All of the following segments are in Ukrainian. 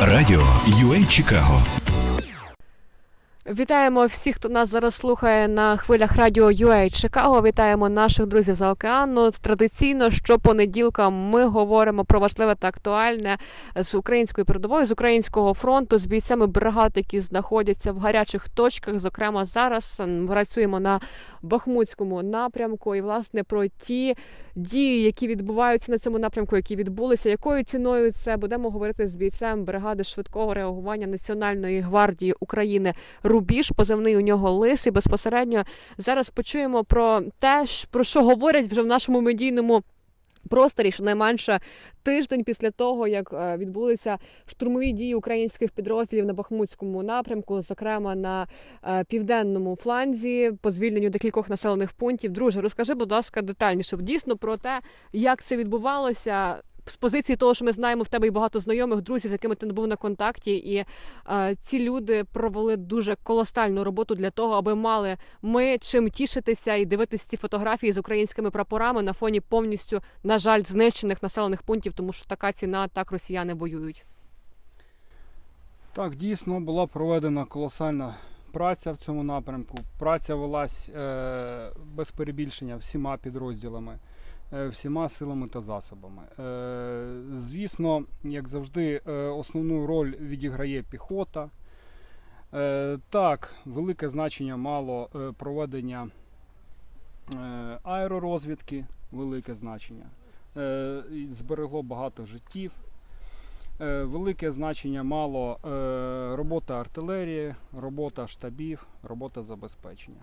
Радіо UA Чикаго Вітаємо всіх, хто нас зараз слухає на хвилях радіо UA Чикаго. Вітаємо наших друзів за океану. Традиційно щопонеділка ми говоримо про важливе та актуальне з української передової, з українського фронту, з бійцями бригад, які знаходяться в гарячих точках. Зокрема, зараз працюємо на Бахмутському напрямку, і власне про ті дії, які відбуваються на цьому напрямку, які відбулися, якою ціною це будемо говорити з бійцем бригади швидкого реагування Національної гвардії України Рубіж. Позивний у нього лис. І безпосередньо зараз почуємо про те, про що говорять вже в нашому медійному. Просторі щонайменше тиждень після того, як е, відбулися штурмові дії українських підрозділів на Бахмутському напрямку, зокрема на е, південному фланзі, по звільненню декількох населених пунктів. Друже, розкажи, будь ласка, детальніше дійсно про те, як це відбувалося. З позиції того, що ми знаємо, в тебе і багато знайомих, друзів, з якими ти не був на контакті, і е, ці люди провели дуже колосальну роботу для того, аби мали ми чим тішитися і дивитися ці фотографії з українськими прапорами на фоні повністю, на жаль, знищених населених пунктів, тому що така ціна так росіяни воюють. Так, дійсно була проведена колосальна праця в цьому напрямку. Праця велась е, без перебільшення всіма підрозділами, всіма силами та засобами. Е, звісно, як завжди, е, основну роль відіграє піхота. Е, так, велике значення мало е, проведення е, аеророзвідки, велике значення. Е, зберегло багато життів. Е, Велике значення мало е, робота артилерії, робота штабів, робота забезпечення.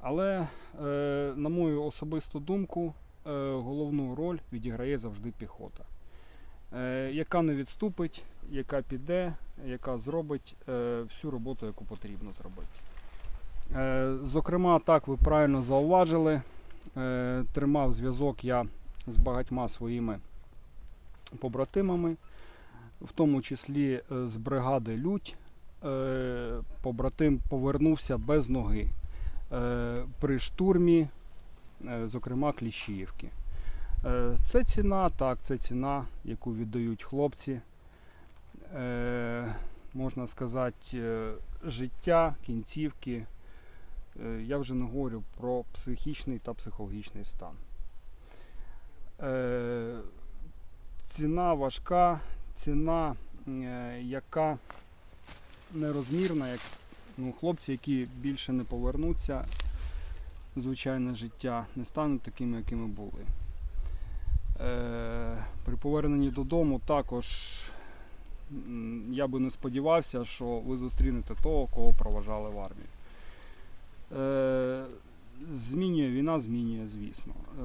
Але, е, на мою особисту думку, е, головну роль відіграє завжди піхота, е, яка не відступить, яка піде, яка зробить всю роботу, яку потрібно зробити. Зокрема, так ви правильно зауважили, тримав зв'язок я з багатьма своїми побратимами, в тому числі з бригади Лють. Побратим повернувся без ноги при штурмі, е, зокрема Кліщіївки. Е, Це ціна, так, це ціна, яку віддають хлопці. Е, Можна сказати, е, життя, кінцівки. Е, Я вже не говорю про психічний та психологічний стан. Е, ціна важка, ціна, е, яка нерозмірна, ну, хлопці, які більше не повернуться звичайне життя, не стануть такими, якими були. Е, при поверненні додому також я би не сподівався, що ви зустрінете того, кого проважали в армії. Е, змінює війна, змінює, звісно. Е,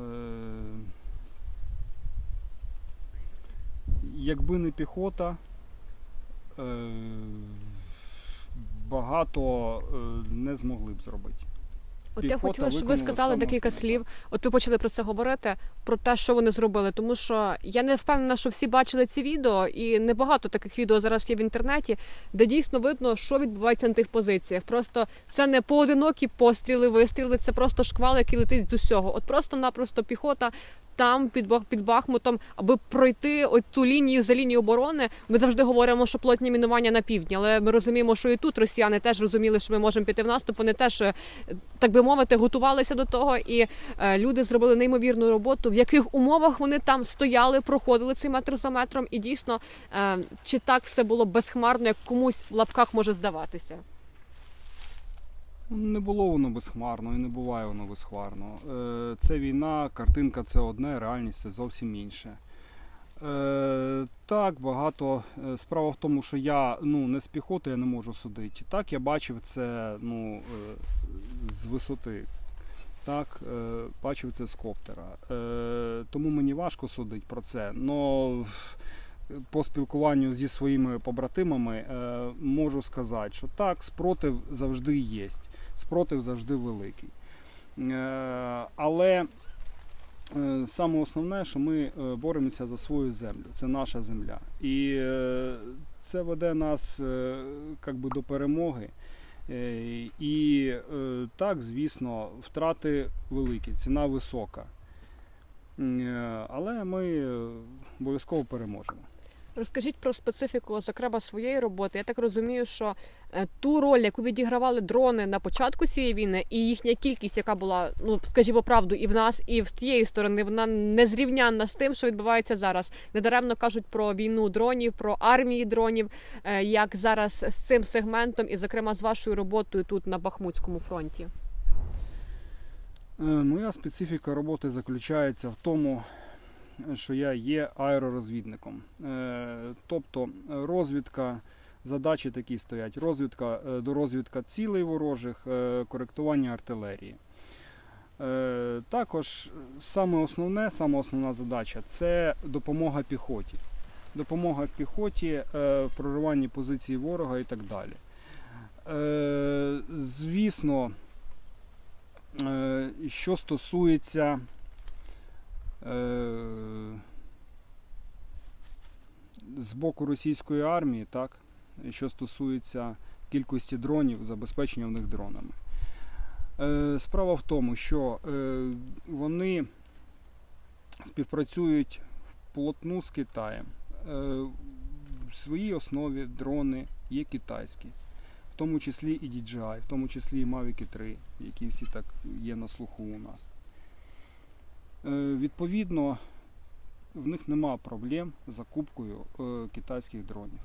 якби не піхота, е, багато е, не змогли б зробити. От я хотіла, щоб ви сказали декілька слів. От ви почали про це говорити, про те, що вони зробили. Тому що я не впевнена, що всі бачили ці відео, і небагато таких відео зараз є в інтернеті, де дійсно видно, що відбувається на тих позиціях. Просто це не поодинокі постріли, вистріли, це просто шквал, який летить з усього. От просто-напросто піхота. Там під під Бахмутом, аби пройти от ту лінію за лінію оборони. Ми завжди говоримо, що плотні мінування на півдні, але ми розуміємо, що і тут росіяни теж розуміли, що ми можемо піти в наступ. Вони теж е, так би мовити, готувалися до того, і е, люди зробили неймовірну роботу, в яких умовах вони там стояли, проходили цей метр за метром, і дійсно е, чи так все було безхмарно, як комусь в лапках може здаватися. Не було воно безхмарно і не буває воно безхмарно. Е, Це війна, картинка це одне, реальність це зовсім інше. Так, багато. Справа в тому, що я ну, не з піхоти я не можу судити. Так, я бачив це ну, з висоти. Так, е, бачив це з коптера. Е, Тому мені важко судити про це. Но по спілкуванню зі своїми побратимами е, можу сказати, що так, спротив завжди є. Спротив завжди великий. Е, Але е, саме основне, що ми е, боремося за свою землю. Це наша земля. І е, це веде нас е, как би, до перемоги. Е, І е, так, звісно, втрати великі, ціна висока. Е, Але ми обов'язково переможемо. Розкажіть про специфіку, зокрема, своєї роботи. Я так розумію, що е, ту роль, яку відігравали дрони на початку цієї війни, і їхня кількість, яка була, ну скажімо правду, і в нас, і в тієї сторони, вона незрівнянна з тим, що відбувається зараз. Недаремно кажуть про війну дронів, про армії дронів, е, як зараз з цим сегментом, і зокрема з вашою роботою тут на Бахмутському фронті. Е, Моя специфіка роботи заключається в тому, що я є аеророзвідником. Е, Тобто е, розвідка, задачі такі стоять: розвідка е, до розвідка цілей ворожих, коректування артилерії. Також саме основне, саме основна задача це допомога піхоті. Допомога піхоті в позиції ворога і так далі. Звісно, Що стосується з боку російської армії, так, що стосується кількості дронів, забезпечення в них дронами. Е, Справа в тому, що е, вони співпрацюють вплотну з Китаєм. Е, В своїй основі дрони є китайські в тому числі і DJI, в тому числі і Mavic 3, які всі так є на слуху у нас. Е, Відповідно, в них нема проблем з закупкою е, китайських дронів.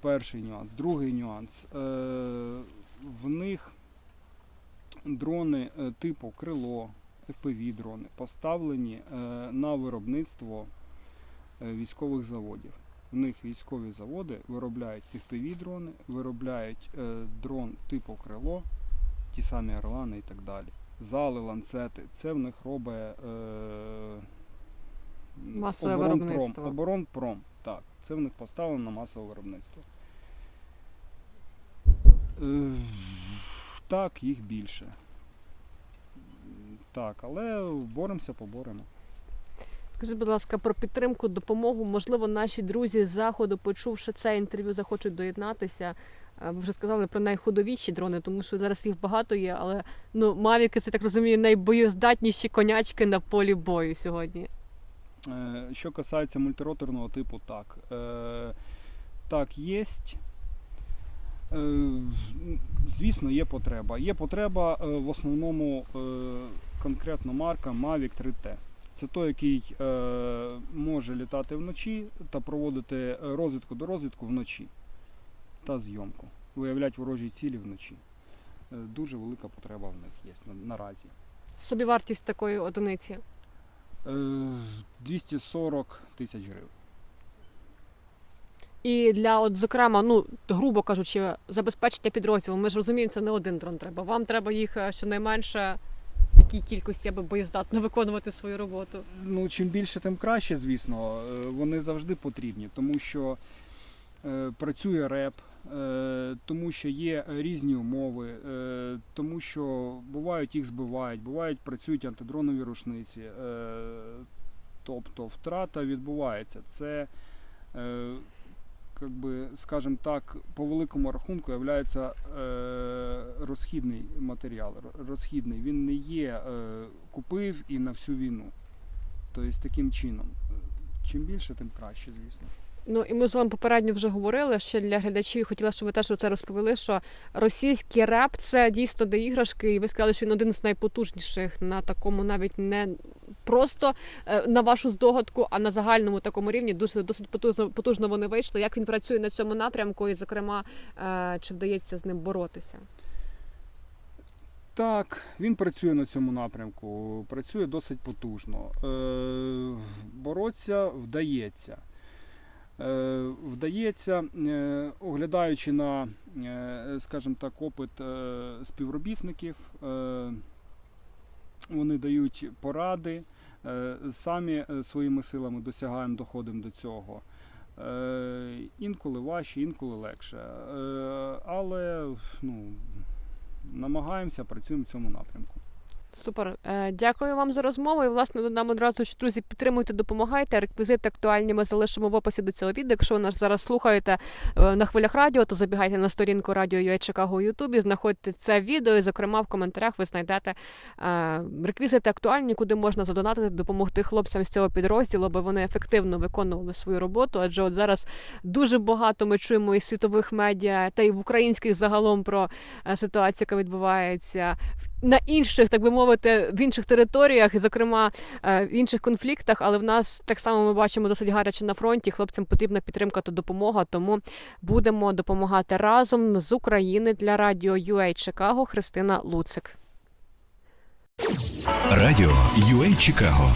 Перший нюанс. Другий нюанс. Е, В них дрони типу крило, FPV дрони поставлені на виробництво військових заводів. В них військові заводи виробляють FPV дрони, виробляють дрон типу крило, ті самі орлани і так далі. Зали, ланцети. Це в них робить е, Масове оборонпром. виробництво. Оборонпром. Так, це в них поставлено на масове виробництво. Е, так, їх більше. Так, але боремося, поборемо. Скажіть, будь ласка, про підтримку, допомогу. Можливо, наші друзі з заходу, почувши це інтерв'ю, захочуть доєднатися. Е, Ви вже сказали про найходовіші дрони, тому що зараз їх багато є, але ну мавіки це так розумію, найбоєздатніші конячки на полі бою сьогодні. Е, Що касається мультироторного типу, так. Е, Так, є. Звісно, є потреба. Є потреба в основному конкретно марка Mavic 3T. Це той, який е, може літати вночі та проводити е, розвідку до розвідку вночі та зйомку. Виявляти ворожі цілі вночі. Е, Дуже велика потреба в них є на- наразі. Собівартість такої одиниці. Е, 240 тисяч гривень. І для, от, зокрема, ну грубо кажучи, забезпечення підрозділу. Ми ж розуміємо, це не один дрон треба. Вам треба їх щонайменше якій кількості, аби боєздатно виконувати свою роботу. Ну, чим більше, тим краще, звісно. Е, Вони завжди потрібні, тому що е, працює реп, е, тому що є різні умови, тому що бувають їх збивають, бувають працюють антидронові рушниці. Тобто втрата відбувається. Це, як би, скажімо так, по великому рахунку є е, розхідний матеріал. Розхідний. Він не є е, купив і на всю війну. Тобто таким чином. Чим більше, тим краще, звісно. Ну і ми з вами попередньо вже говорили ще для глядачів. Хотіла, щоб ви теж це розповіли. Що російський реп це дійсно де іграшки, і ви сказали, що він один з найпотужніших на такому, навіть не просто е, на вашу здогадку, а на загальному такому рівні. Дуже досить потужно потужно вони вийшли. Як він працює на цьому напрямку, і зокрема, е, чи вдається з ним боротися? Так, він працює на цьому напрямку, працює досить потужно. Е, бороться вдається. Вдається, оглядаючи на, скажімо так, опит співробітників, вони дають поради, самі е, своїми силами досягаємо, доходимо до цього. Е, інколи важче, інколи легше. Е, але ну, намагаємося, працюємо в цьому напрямку. Супер. Е, Дякую вам за розмову. І власне додам одразу, що друзі, підтримуйте, допомагайте. Реквізити актуальні ми залишимо в описі до цього відео. Якщо ви нас зараз слухаєте е, на хвилях радіо, то забігайте на сторінку радіо UA Chicago у Ютубі, знаходьте це відео, і зокрема в коментарях ви знайдете е, реквізити актуальні, куди можна задонатити, допомогти хлопцям з цього підрозділу, аби вони ефективно виконували свою роботу. Адже от зараз дуже багато ми чуємо і світових медіа, та й в українських загалом про ситуацію, яка відбувається в- на інших, так би мовити, в інших територіях, і, зокрема е, в інших конфліктах. Але в нас так само ми бачимо досить гаряче на фронті. Хлопцям потрібна підтримка та допомога. Тому будемо допомагати разом з України для радіо UA Чикаго Христина Луцик. Радіо UA Чикаго